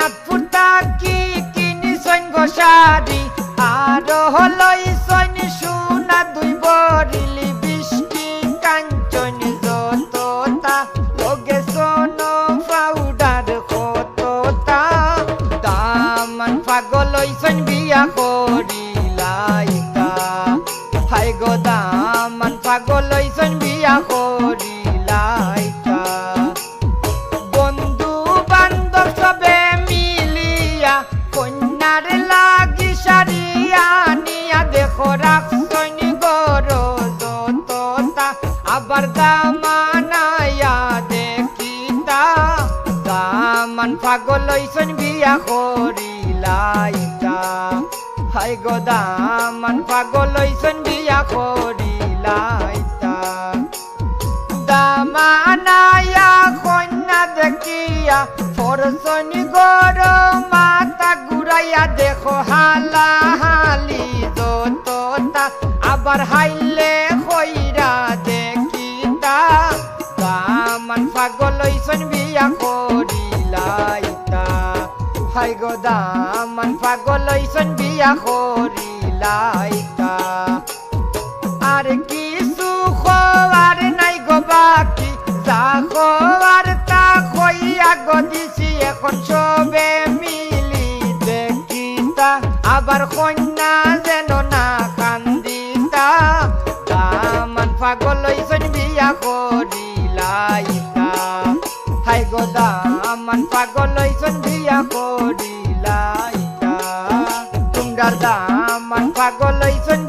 সোনা ফুটা কি কিনি সৈন গোসারি? আর হলই সৈন সোনা দুই বরিলি বৃষ্টি কাঞ্চন যততা। লগে সোন পাউডার কততা। দামান পাগলই সৈন বিয়া করিলাইকা হাই গো দামান পাগলই সৈন বিয়া দেখো রাখছন আবার দামানায়া দেখিতা। দামান পাগল লইছেন বিয়া করিলাইতা। হাই গো, দামান পাগল লইছেন বিয়া করিলাইতা। যতটা আবার হাইলে কইরা দেখিতা দামান পাগল লইছেন বিয়া করিলাইতা হাই গো দামান পাগল লইছেন বিয়া করিলাইতা আর কিছু খোয়ার নাই গো বাকি, যা খোয়ার তা খইয়া গো দিছি। এখন সবে মিলি দেখিতা আবার কন্যা দামান পাগল লইছেন বিয়া করিলাইতা তোমরা দামান পাগল লইছেন